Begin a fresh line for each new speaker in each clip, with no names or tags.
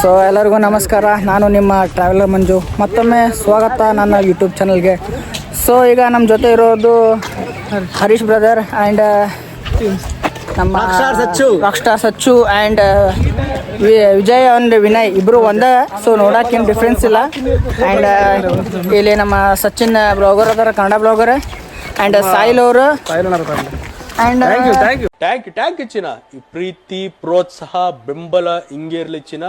So ಎಲ್ಲರಿಗೂ ನಮಸ್ಕಾರ. ನಾನು ನಿಮ್ಮ ಟ್ರಾವೆಲರ್ ಮಂಜು. ಮತ್ತೊಮ್ಮೆ ಸ್ವಾಗತ ನನ್ನ ಯೂಟ್ಯೂಬ್ ಚಾನಲ್ಗೆ ಸೊ ಈಗ ನಮ್ಮ ಜೊತೆ ಇರೋದು ಹರೀಶ್ ಬ್ರದರ್ ಆ್ಯಂಡ್ ನಮ್ಮ
Rockstar Sachchu.
Rockstar Sachchu and Vijay and Vinay ಇಬ್ಬರು ಒಂದೇ. ಸೊ ನೋಡೋಕ್ಕೇನು ಡಿಫ್ರೆನ್ಸ್ ಇಲ್ಲ. ಆ್ಯಂಡ್ ಇಲ್ಲಿ ನಮ್ಮ ಸಚಿನ್ ಬ್ಲಾಗರ್ ಅದಾರ ಕನ್ನಡ ಬ್ಲಾಗರ್ ಆ್ಯಂಡ್ ಸಾಯಿಲ್ ಅವರು. And
thank you thank you
thank you thank you ಚಿನ್ನ ಈ ಪ್ರೀತಿ ಪ್ರೋತ್ಸಾಹ ಬೆಂಬಲ ಹಿಂಗೆ ಇರಲಿ ಚಿನ್ನ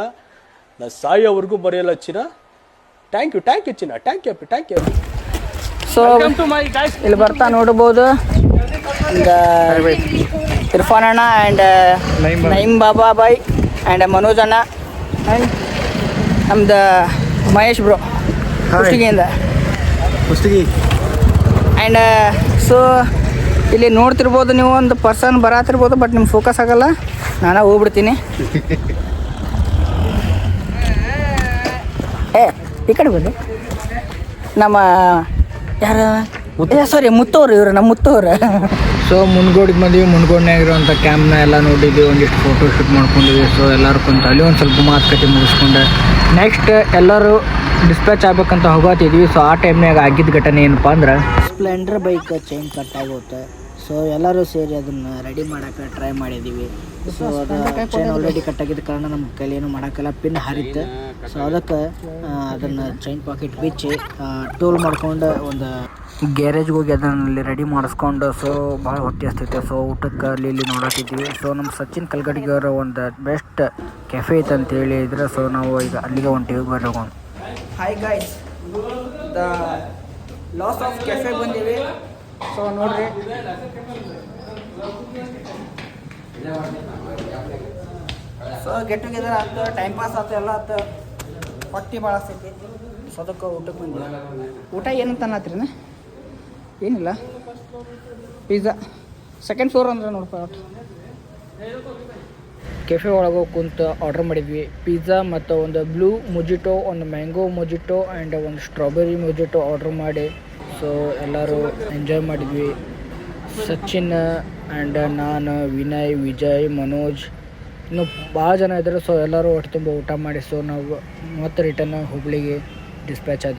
ನಾ ಸಾಯೋವರೆಗೂ ಬರೆಯಲ್ಲ ಚಿನ್ನ ಥ್ಯಾಂಕ್ ಯು ಟ್ಯಾಂಕ್ ಯು ಚಿನ್ನ thank you thank you
so
to my
ಇಲ್ಲಿ ಬರ್ತಾ ನೋಡ್ಬೋದು. ಈಗ ಇರ್ಫಾನ್ ಅಣ್ಣ ಆ್ಯಂಡ್ ನೈಮ್ ಬಾಬಾ ಬಾಯ್ ಆ್ಯಂಡ್ ಮನೋಜ್ ಅಣ್ಣ ಆ್ಯಂಡ್ ನಮ್ದು ಮಹೇಶ್ ಬ್ರೋ ಕುಷ್ಟಗಿಯಿಂದ.
ಕುಷ್ಟಗಿ.
ಆ್ಯಂಡ್ ಸೊ ಇಲ್ಲಿ ನೋಡ್ತಿರ್ಬೋದು ನೀವು ಒಂದು ಪರ್ಸನ್ ಬರತ್ತಿರ್ಬೋದು ಬಟ್ ನಿಮ್ಗೆ ಫೋಕಸ್ ಆಗಲ್ಲ. ನಾನು ಹೋಗ್ಬಿಡ್ತೀನಿ. ಏ ಈ ಕಡೆ ಬನ್ನಿ. ನಮ್ಮ ಯಾರು? ಸಾರಿ ಮುತ್ತವ್ರು ಇವರು ನಮ್ಮ ಮುತ್ತವ್ರು
ಸೊ ಮುನ್ಗೋಡಿಗೆ ಬಂದ್ವಿ ಮುನ್ಗೋಡ್ನಾಗ ಇರುವಂಥ ಕ್ಯಾಂಪ್ನ ಎಲ್ಲ ನೋಡಿದ್ವಿ ಒಂದಿಷ್ಟು ಫೋಟೋ ಶೂಟ್ ಮಾಡ್ಕೊಂಡಿದ್ವಿ. ಸೊ ಎಲ್ಲರೂ ಕುಂತ ಅಲ್ಲಿ ಒಂದು ಸ್ವಲ್ಪ ಮಾತುಕತೆ ಮುಗಿಸ್ಕೊಂಡೆ. ನೆಕ್ಸ್ಟ್ ಎಲ್ಲರೂ ಡಿಸ್ಪ್ಯಾಚ್ ಆಗ್ಬೇಕಂತ ಹೋಗತ್ತಿದ್ವಿ ಸೊ ಆ ಟೈಮ್ನಾಗ ಆಗಿದ್ದ ಘಟನೆ ಏನಪ್ಪ ಅಂದ್ರೆ
ಸ್ಪ್ಲೆಂಡರ್ ಬೈಕ್ ಚೈನ್ ಕಟ್ ಆಗುತ್ತೆ ಸೊ ಎಲ್ಲರೂ ಸೇರಿ ಅದನ್ನು ರೆಡಿ ಮಾಡೋಕ್ಕೆ ಟ್ರೈ ಮಾಡಿದ್ದೀವಿ ಸೊ ಅದು ಚೈನ್ ಆಲ್ರೆಡಿ ಕಟ್ಟಾಗಿದ್ದ ಕಾರಣ ನಮ್ಮ ಕೈಲಿ ಏನು ಮಾಡೋಕ್ಕಲ್ಲ ಪಿನ್ ಹರಿತು ಸೊ ಅದಕ್ಕೆ ಅದನ್ನು ಚೈನ್ ಪಾಕೆಟ್ ಬಿಚ್ಚಿ ಟೋಲ್ ಮಾಡ್ಕೊಂಡು ಒಂದು ಗ್ಯಾರೇಜ್ಗೆ ಹೋಗಿ ಅದನ್ನಲ್ಲಿ ರೆಡಿ ಮಾಡಿಸ್ಕೊಂಡು ಸೊ ಭಾಳ ಹೊಟ್ಟೆ ಹಸ್ತೈತೆ ಸೊ ಊಟಕ್ಕೆ ಅಲ್ಲಿ ಇಲ್ಲಿ ನೋಡತ್ತಿದ್ವಿ ಸೊ ನಮ್ಮ ಸಚಿನ್ ಕಲ್ಗಡಿಗೆ ಅವರ ಒಂದು ಬೆಸ್ಟ್ ಕೆಫೆ ಐತೆ ಅಂತ ಹೇಳಿದ್ರೆ ಸೊ ನಾವು ಈಗ ಅಲ್ಲಿಗೆ ಹೊಂಟೀವಿ ಬರ್ರಿ ಹೋಗೋಣ. Hi guys the loss of cafe ಬಂದೀವಿ ಸೊ ನೋಡ್ರಿ. ಸೊ ಗೆಟ್ ಟುಗೆದರ್ ಆಯ್ತು ಟೈಮ್ ಪಾಸ್ ಆಯ್ತು ಎಲ್ಲ ಆಯ್ತು ಹೊಟ್ಟಿ ಭಾಳ ಆಗ್ತೈತಿ ಸೊ ಅದಕ್ಕೆ ಊಟಕ್ಕೆ ಬಂದ ಊಟ ಏನಂತ ಅನ್ನತ್ರಿ ಏನಿಲ್ಲ. ಪಿಜ್ಜಾ ಸೆಕೆಂಡ್ ಫ್ಲೋರ್ ಅಂದ್ರೆ ನೋಡಪ್ಪ ಕೆಫೆ ಒಳಗೆ ಕುಂತು ಆರ್ಡ್ರ್ ಮಾಡಿದ್ವಿ. ಪಿಜ್ಜಾ ಮತ್ತು ಒಂದು ಬ್ಲೂ ಮೊಜಿಟೋ ಒಂದು ಮ್ಯಾಂಗೋ ಮೊಜಿಟೋ ಆ್ಯಂಡ್ ಒಂದು ಸ್ಟ್ರಾಬೆರಿ ಮೊಜಿಟೋ ಆರ್ಡ್ರ್ ಮಾಡಿ. ಸೊ ಎಲ್ಲರೂ ಎಂಜಾಯ್ ಮಾಡಿದ್ವಿ. ಸಚಿನ್ ಆ್ಯಂಡ್ ನಾನು, ವಿನಯ್, ವಿಜಯ್, ಮನೋಜ್. ಇನ್ನು ಭಾಳ ಜನ ಇದ್ದಾರೆ ಸೊ ಎಲ್ಲರೂ ಹೊಟ್ಟೆ ತುಂಬ ಊಟ ಮಾಡಿ ಸೊ ನಾವು ಮತ್ತೆ ರಿಟರ್ನ್ ಹುಬ್ಳಿಗೆ ಡಿಸ್ಪ್ಯಾಚ್ ಆದ್ವಿ.